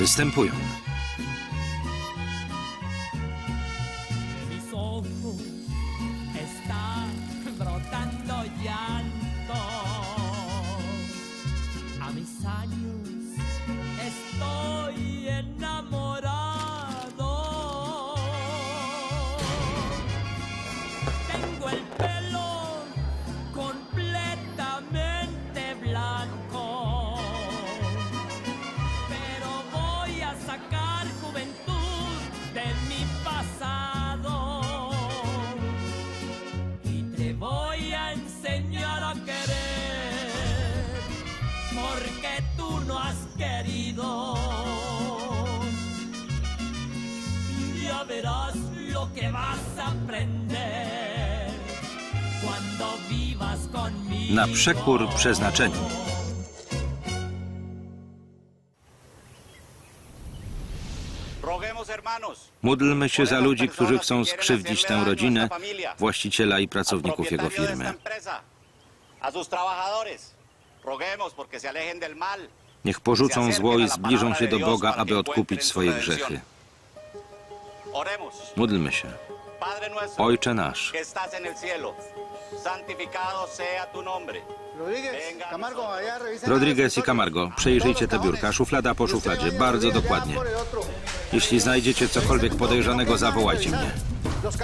Występują. Querido. Y ya verás lo que vas a aprender. Cuando vivas conmigo. Na przekór przeznaczeniu. Módlmy się za ludzi, którzy chcą skrzywdzić tę rodzinę, właściciela i pracowników jego firmy. a sus trabajadores. Roguemos porque se alejen del mal. Niech porzucą zło i zbliżą się do Boga, aby odkupić swoje grzechy. Módlmy się. Ojcze nasz, Rodriguez i Camargo, przejrzyjcie te biurka, szuflada po szufladzie, bardzo dokładnie. Jeśli znajdziecie cokolwiek podejrzanego, zawołajcie mnie. Los.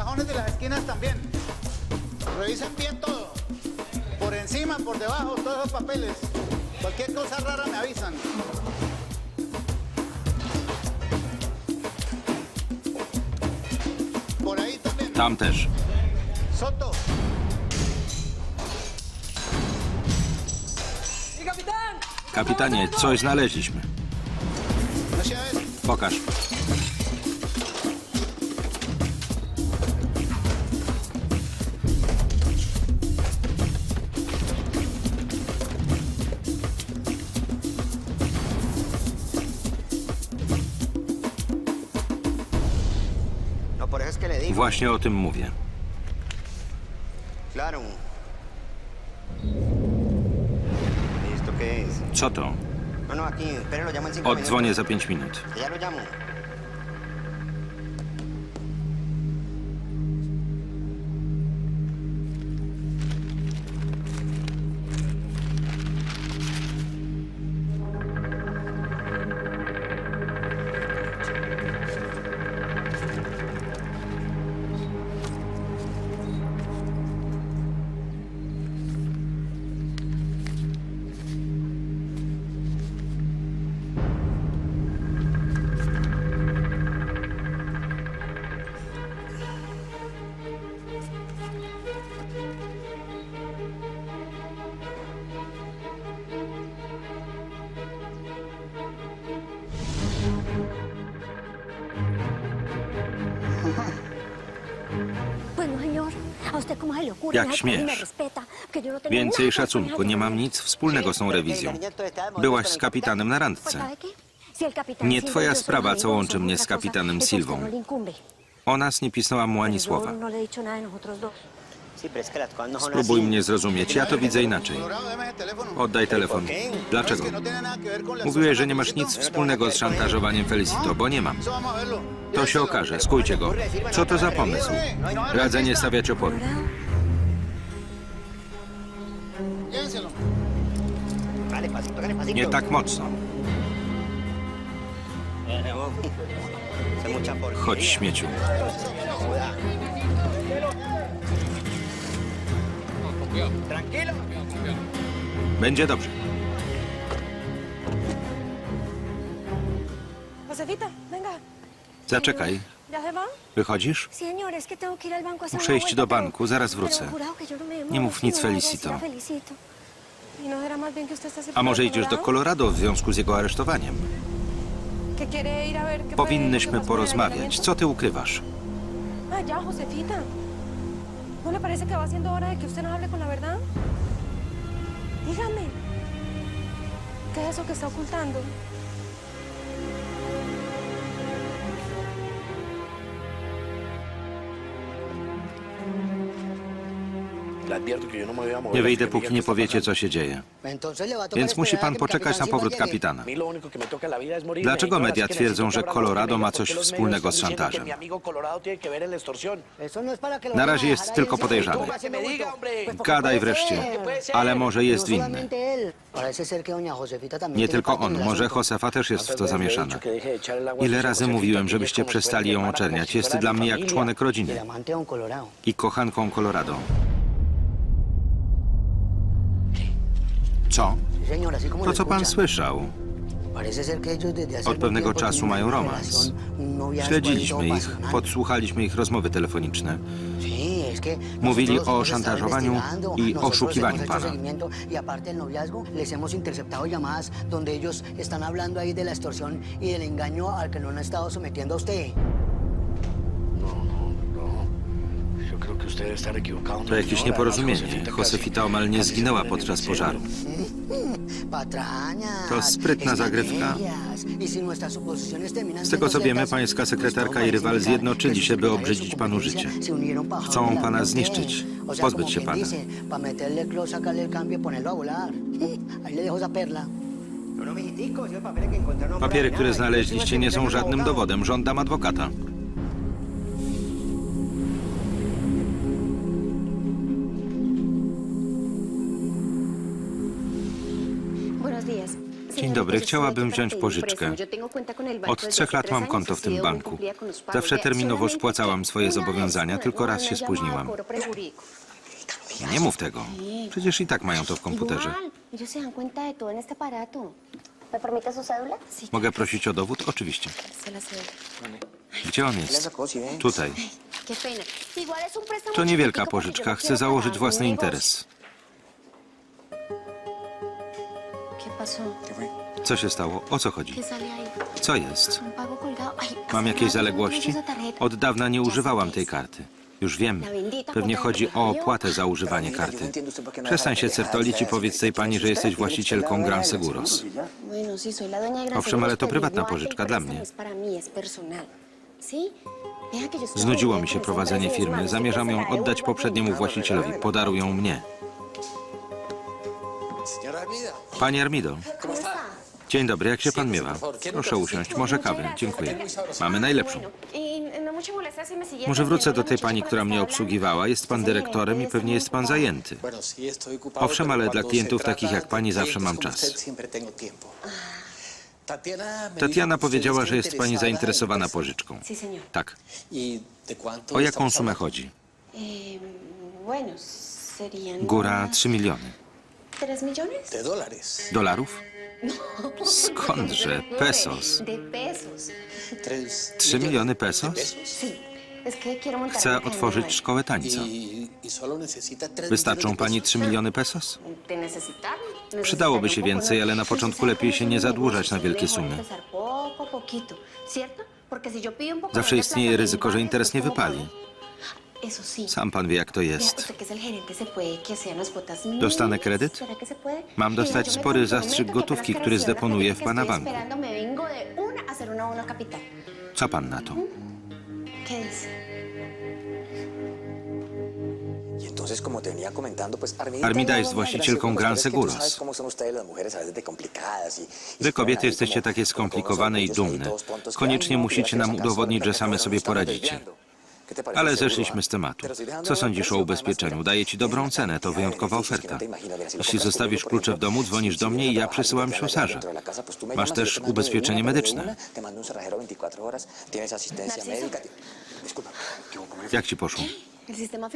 Revisen bien todo. Por encima, por debajo, todos esos papeles. Cualquier cosa rara me avisan. Por ahí también. Tam też. Soto, Kapitanie, coś znaleźliśmy. no. Pokaż. Właśnie o tym mówię. Co to? No, no, Oddzwonię za pięć minut. Jak śmiesz. no Więcej szacunku, nie mam nic wspólnego z tą rewizją. Byłaś z kapitanem na randce. Nie twoja sprawa, co łączy mnie z kapitanem Silwą. no. O nas nie pisnęła mu ani słowa. no no Spróbuj mnie zrozumieć, ja to widzę inaczej. Teléfono. Oddaj telefon. No, Dlaczego? no Mówiłeś, że nie masz nic wspólnego z szantażowaniem Felicito, bo nie mam. To się okaże, skójcie go. Co to za pomysł? Radzę nie stawiać oporu. Nie tak mocno. No. Chodź, śmieciu. Będzie dobrze. Zaczekaj. Wychodzisz? Muszę iść do banku, zaraz wrócę. no Nie mów nic Felicito. A. ¿Y no A może idziesz do Colorado? W związku z jego aresztowaniem? Powinnyśmy porozmawiać. Co ty ukrywasz? Ah. ¿No le parece que va siendo hora de que usted nos hable con la verdad? Dígame. ¿Qué es eso que está ocultando? Nie wyjdę, póki nie powiecie, co się dzieje. Więc musi pan poczekać na powrót kapitana. Dlaczego media twierdzą, że Colorado ma coś wspólnego z szantażem? Na razie jest tylko podejrzany. Gadaj wreszcie. Ale może jest winny. Nie tylko on, może Josefa też jest w to zamieszana. Ile razy mówiłem, żebyście przestali ją oczerniać. Jest dla mnie jak członek rodziny i kochanką Colorado. Co? To, co pan słyszał. Od pewnego czasu mają romans. Śledziliśmy ich, podsłuchaliśmy ich rozmowy telefoniczne. Mówili o szantażowaniu i oszukiwaniu pana. To jakieś nieporozumienie. Josefita omal nie zginęła podczas pożaru. To sprytna zagrywka. Y Z tego co wiemy, pańska sekretarka i rywal zjednoczyli się, by que obrzydzić panu życie. Chcą pana ¿no? zniszczyć, pozbyć się pana. y perla. Papiery, które znaleźliście, nie są żadnym dowodem. Żądam adwokata. Dzień dobry, chciałabym wziąć pożyczkę. Od trzech lat mam konto w tym banku. Zawsze terminowo spłacałam swoje zobowiązania, tylko raz się spóźniłam. Nie mów tego. Przecież i tak mają to w komputerze. Mogę prosić o dowód? Oczywiście. Gdzie on jest? Tutaj. To niewielka pożyczka. no Chcę założyć własny interes. Co się stało? O co chodzi? Co jest? Mam jakieś zaległości? Od dawna nie używałam tej karty. Już wiem. Pewnie chodzi o opłatę za używanie karty. Przestań się certolić i powiedz tej pani, że jesteś właścicielką Gran Seguros. Owszem, ale to prywatna pożyczka dla mnie. Znudziło mi się prowadzenie firmy. Zamierzam ją oddać poprzedniemu właścicielowi. Podaruj ją mnie. Panie Armido. Dzień dobry, jak się pan miewa? Proszę usiąść, może kawę. Dziękuję. Mamy najlepszą. Może wrócę do tej pani, która mnie obsługiwała. Jest pan dyrektorem i pewnie jest pan zajęty. Owszem, ale dla klientów takich jak pani zawsze mam czas. Tatiana powiedziała, że jest pani zainteresowana pożyczką. Tak. O jaką sumę chodzi? Góra 3 miliony. ¿Tres millones? Dolarów? Skądże? Pesos. De pesos. 3 miliony pesos? Sí. Es que quiero montar Chcę otworzyć de- szkołę tańca. Wystarczą pani 3 miliony pesos? De. Przydałoby się więcej, ale na początku lepiej się nie zadłużać na wielkie sumy. Zawsze de istnieje ryzyko, że interes nie wypali. Sam pan wie, jak to jest. usted que es el gerente, ¿se puede que sean las cuotas Dostanę kredyt? Mam dostać spory zastrzyk gotówki, który zdeponuję w pana banku. Co pan na to? Armida jest właścicielką Gran Seguros. Wy kobiety jesteście takie skomplikowane i dumne. Koniecznie musicie nam udowodnić, że same sobie poradzicie. Ale zeszliśmy z tematu. Co sądzisz o ubezpieczeniu? Daję ci dobrą cenę, to wyjątkowa oferta. Jeśli zostawisz klucze w domu, dzwonisz do mnie i ja przesyłam ślusarza. Masz też ubezpieczenie medyczne. Jak ci poszło?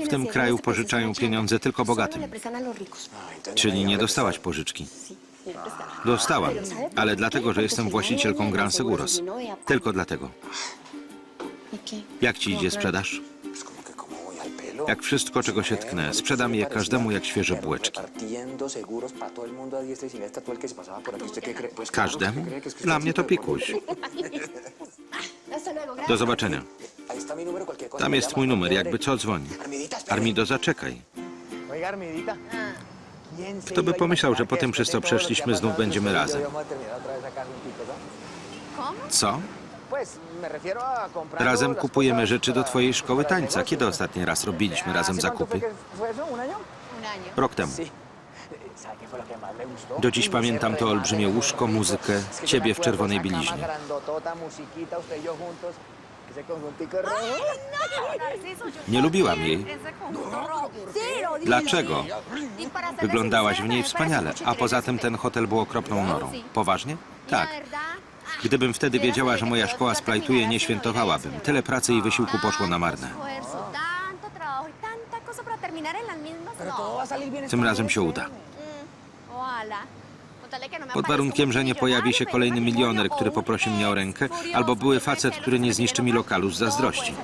W tym kraju pożyczają pieniądze tylko bogatym. Czyli nie dostałaś pożyczki. Dostałam, Pero ¿sabe por ale dlatego, że jestem właścicielką Gran seguros paga. Tylko dlatego. Jak ci idzie sprzedaż? Jak wszystko, czego się tknę, sprzedam je każdemu jak świeże bułeczki. Każdemu? Dla mnie to pikuś. Do zobaczenia. Tam jest mój numer, jakby co dzwoni. Armido, zaczekaj. Oiga, Armidita. ¿quién se Kto by pomyślał, że po tym, przez co przeszliśmy, znów będziemy razem? Co? Razem kupujemy rzeczy do twojej szkoły tańca. Kiedy ¿no? ostatni raz robiliśmy razem ¿Hace cuánto zakupy? Rok temu. Do dziś pamiętam to olbrzymie łóżko, muzykę, ciebie w czerwonej bieliźnie. Nie lubiłam jej. Dlaczego? Wyglądałaś w niej wspaniale, a poza tym ten hotel był okropną norą. Poważnie? Tak. Gdybym wtedy wiedziała, że moja szkoła splajtuje, nie świętowałabym. Tyle pracy i wysiłku poszło na marne. Tym razem się uda. Pod warunkiem, że nie pojawi się kolejny milioner, który poprosi mnie o rękę, albo były facet, który nie zniszczy mi lokalu z zazdrości.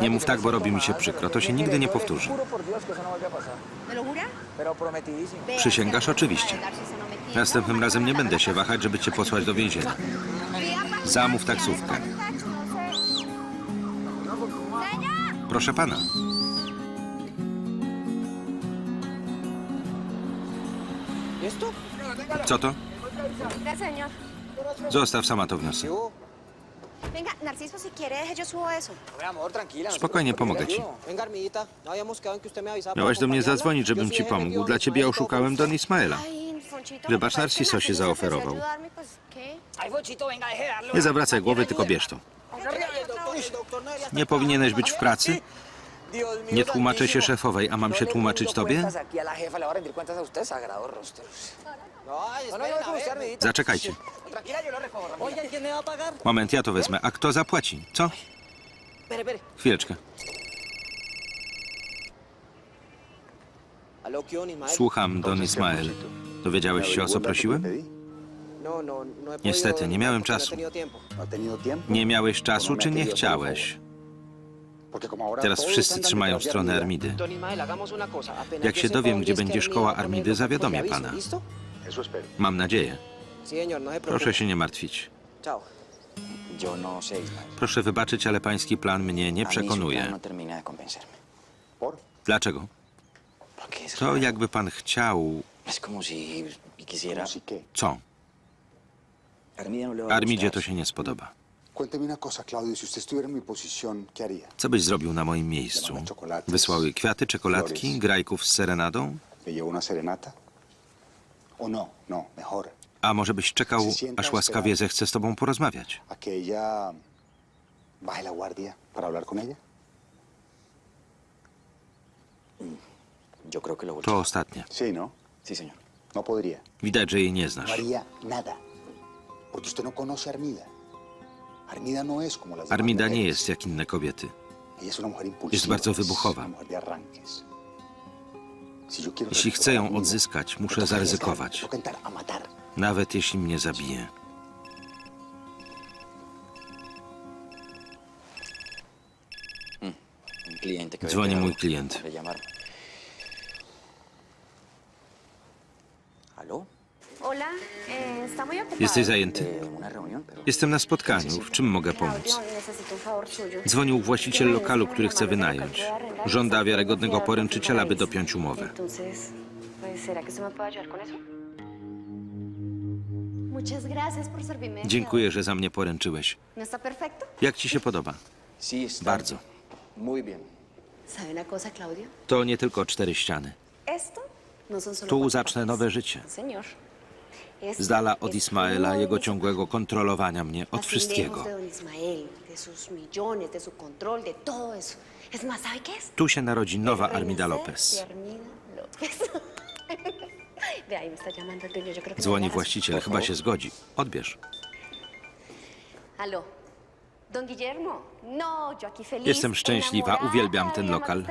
Nie mów tak, bo robi mi się przykro. To się nigdy nie powtórzy. Przysięgasz? Oczywiście. Następnym razem nie będę się wahać, żeby cię posłać do więzienia. Zamów taksówkę. Proszę pana. Co to? Zostaw, sama to wniosę. Venga, Narciso, si quiere, deje, yo subo eso. Spokojnie, pomogę ci. No habíamos quedado en que usted me avisaba. Miałaś do mnie zadzwonić, żebym ci pomógł. Dla ciebie oszukałem Don Ismaela. Ay, Fonchito, Wybacz, me parece que Narciso się Narciso ofreció zaoferował. Nie zawracaj głowy, tylko bierz to. Nie powinieneś być w pracy? Nie tłumaczę się szefowej, a mam No się tłumaczyć tobie? Zaczekajcie. Moment, ja to wezmę. A kto zapłaci? Co? Chwileczkę. Słucham, Don Ismael. Dowiedziałeś się, o co prosiłem? No, no, no Niestety, nie miałem czasu. Nie miałeś czasu, czy nie chciałeś? Teraz wszyscy trzymają stronę Armidy. Jak się dowiem, gdzie będzie szkoła Armidy, zawiadomię pana. Mam nadzieję. No. Proszę się nie martwić. No. Proszę wybaczyć, ale pański plan mnie nie przekonuje. no. Dlaczego? To jakby pan chciał... Co? Armidzie to się nie spodoba. Co byś zrobił na moim miejscu? Wysłały kwiaty, czekoladki, grajków z serenadą? ¿Le llevo una serenata? ¿O no? No, mejor. A może byś czekał, aż łaskawie zechce z tobą porozmawiać? Lo To ostatnie. ¿no? No. Widać, że jej nie No znasz. no Armida. No nie jest jak inne kobiety. Jest bardzo wybuchowa. Jeśli chcę ją odzyskać, muszę zaryzykować. Nawet jeśli mnie zabije. Que... Dzwoni mój klient. Jesteś zajęty? Jestem na spotkaniu. W czym mogę pomóc? Dzwonił właściciel lokalu, który chce wynająć. Żąda wiarygodnego poręczyciela, by dopiąć umowę. Dziękuję, że za mnie poręczyłeś. Jak ci się podoba? Bardzo. To nie tylko cztery ściany. No Tu zacznę nowe życie. Z dala od Ismaela, jego ciągłego kontrolowania mnie, od wszystkiego. Tu się narodzi nowa Armida Lopez. Dzwoni właściciel, chyba się zgodzi. Odbierz. Aló. Don Guillermo. No, yo aquí feliz. Jestem szczęśliwa, uwielbiam ten lokal.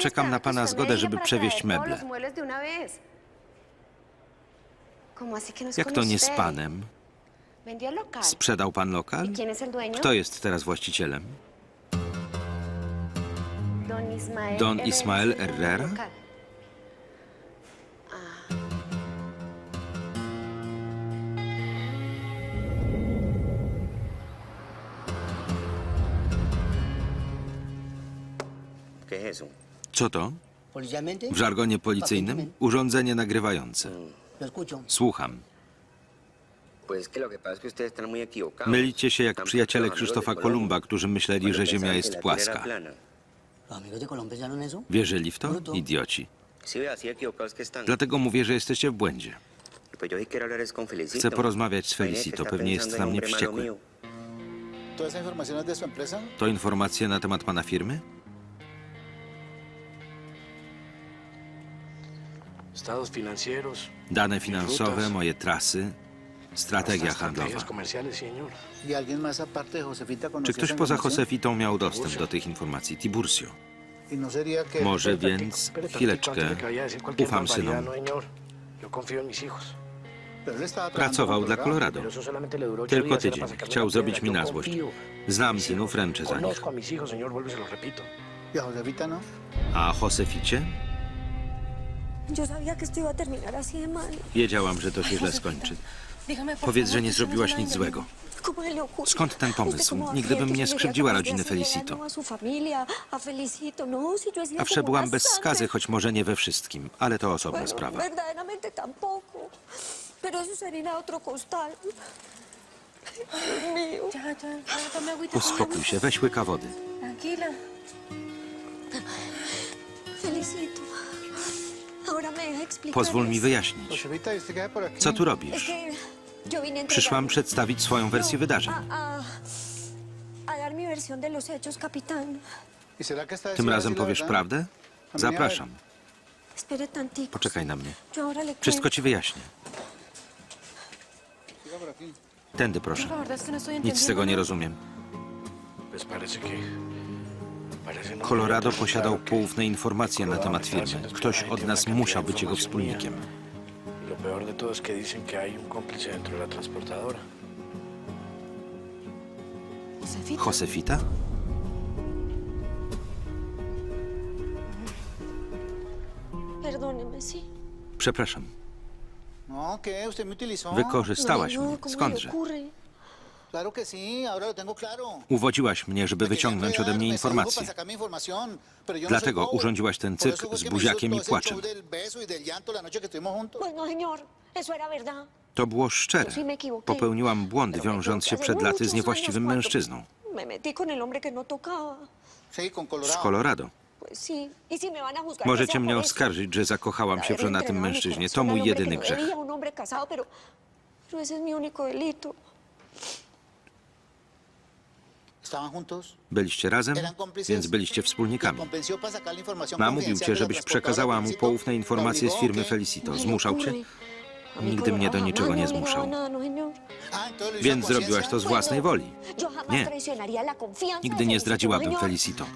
Czekam na pana zgodę, żeby przewieźć meble. los muebles de una vez. ¿Cómo así que no es Jak to nie z panem? Sprzedał pan lokal? ¿Y? Kto jest teraz właścicielem? Don Ismael Herrera eso? Co to? W żargonie policyjnym? Urządzenie nagrywające. Lo escucho. Słucham. Mylicie się jak przyjaciele Krzysztofa. Kolumba, którzy myśleli, że Ziemia jest płaska. Wierzyli w to? Idioci. Dlatego mówię, że jesteście w błędzie. Chcę porozmawiać z Felicito, pewnie jest na mnie wściekły. To informacje na temat pana firmy? Dane finansowe, moje trasy, strategia handlowa. ¿Y Czy ktoś poza? Josefitą miał dostęp do tych informacji? Tiburcio. ¿Y no. Może więc chwileczkę. Ufam synom. No, Pracował dla Colorado. Tylko tydzień. Chciał zrobić mi na złość. Znam synów, ręczę za nich. A y se los repito. ¿Y a Josefita no? A Joseficie? Wiedziałam, że to się źle skończy. Powiedz, że nie zrobiłaś nic złego. Skąd ten ¿Usted pomysł? Nigdy bym nie skrzywdziła rodziny Felicito. A no, przebyłam bez skazy, choć może nie we wszystkim, ale to osobna sprawa. Uspokój się, weź łyka wody. Felicito. Pozwól mi wyjaśnić. Co tu robisz? Przyszłam przedstawić swoją wersję wydarzeń. A, a, a dar mi versión de los hechos, capitán. ¿Y será que esta vez Tym razem powiesz prawdę? Zapraszam. Poczekaj na mnie. Wszystko ci wyjaśnię. Tędy proszę. Nic z tego nie rozumiem. Colorado posiadał poufne informacje na temat firmy. Ktoś od nas musiał być jego wspólnikiem. Lo peor de todo es que dicen que hay un cómplice dentro de la transportadora. Josefita. Josefita? Perdóneme, sí. Przepraszam. No. Wykorzystałaś no, mnie. ¿cómo le Skądże? Uwodziłaś mnie, żeby wyciągnąć ode mnie informacje. no Dlatego urządziłaś ten fue z buziakiem i płaczem. y. To było szczere. Popełniłam błąd, wiążąc się przed laty z niewłaściwym mężczyzną. No Z Colorado. Y Możecie mnie oskarżyć, że zakochałam się w żonatym mężczyźnie. To mój jedyny no grzech. Byliście razem, więc byliście Y wspólnikami. Namówił cię, la żebyś przekazała mu poufne informacje z ¿Lo firmy? Felicito. No Zmuszał cię? Nigdy mnie do niczego nie a zmuszał. no, señor. Ah, Więc zrobiłaś to z własnej woli. Nie. Nigdy nie zdradziłabym. Felicito.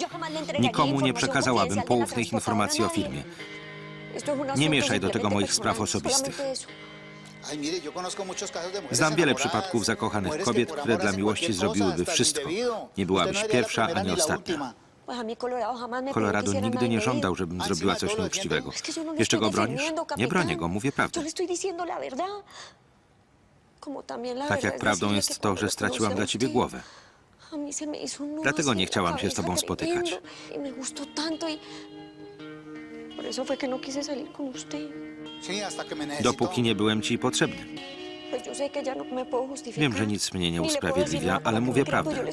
Nikomu nie przekazałabym poufnych informacji o firmie. Nie mieszaj do tego moich spraw osobistych. Znam wiele przypadków zakochanych kobiet, które dla miłości zrobiłyby wszystko. Nie byłabyś no pierwsza ani ostatnia. Colorado nigdy nie żądał, żebym A zrobiła coś nieuczciwego. No le Jeszcze go bronisz? Nie bronię go, mówię prawdę. Tak jak prawdą jest to, że straciłam dla ciebie głowę. Dlatego nie chciałam się z tobą spotykać. Y me gustó tanto y por eso fue que no quise salir con usted. Dopóki nie byłem ci potrzebny. Wiem, że nic mnie nie usprawiedliwia, ale mówię prawdę.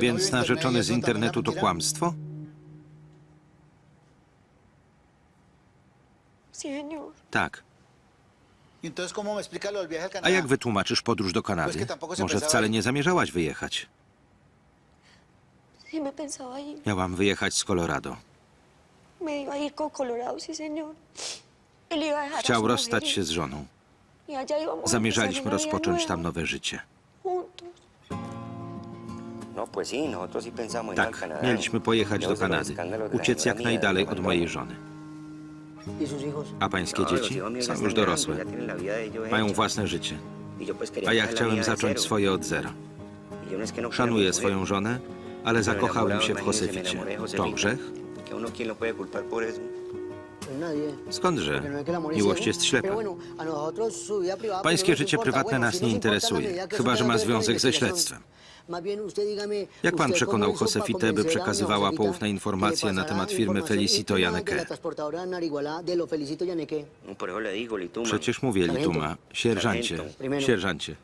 Więc narzeczony z ¿eso también internetu to kłamstwo? Tak. ¿Y entonces cómo me explica lo del viaje al A jak wytłumaczysz podróż do Kanady? Może wcale nie zamierzałaś wyjechać. Sí me pensaba ir. Miałam wyjechać z Colorado. Me iba a ir con Colorado, sí, señor. Él iba a dejar a Chciał su rozstać mujer się z żoną. y allá íbamos a Zamierzaliśmy empezar una vida rozpocząć tam nueva, nowe życie. Juntos. No, Tak, mieliśmy pojechać do Kanady. Uciec jak najdalej od mojej żony. ¿Y? A pańskie No, dzieci są już dorosłe. Mają własne życie. Y A ja chciałem zacząć swoje od zera. No Szanuję swoją żonę, ale zakochałem się w Joseficie. To grzech? Skądże? No Miłość jest ślepa. Pańskie no życie prywatne nas nie la interesuje, chyba że ma związek ze śledztwem. Jak pan przekonał Josefitę, by przekazywała poufne informacje na temat firmy Felicito Janeke? No. Przecież mówię, Lituma. Sierżancie. Sierżancie.